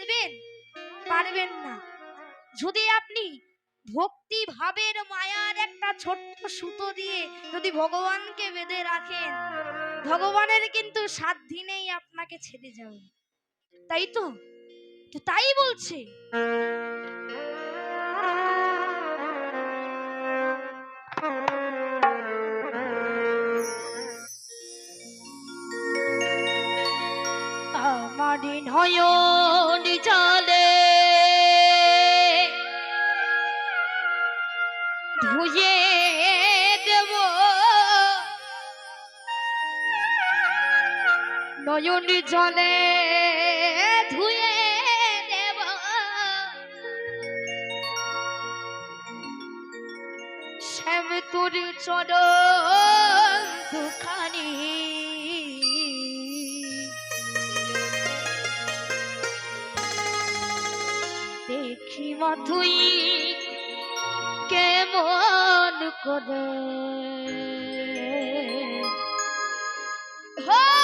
পারবেন? পারবেন না। যদি আপনি ভক্তি ভাবের মায়ার একটা ছোট্ট সুতো দিয়ে যদি ভগবানকে বেঁধে রাখেন, ভগবানের কিন্তু সাত দিনেই আপনাকে ছেড়ে যাবে তাই তো? তো তাই বলছে। আমার দিন হয় নয়ন জলে ধুয়ে দেব। শ্যাম তোর চরণ দুখানি। দেখি মথুই কেমন করে। হো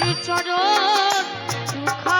বিচরণ সুখা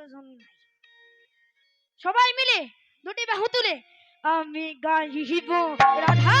প্রয়োজন নাই সবাই মিলে দুটি বাহু তুলে আমি গাইব রাধা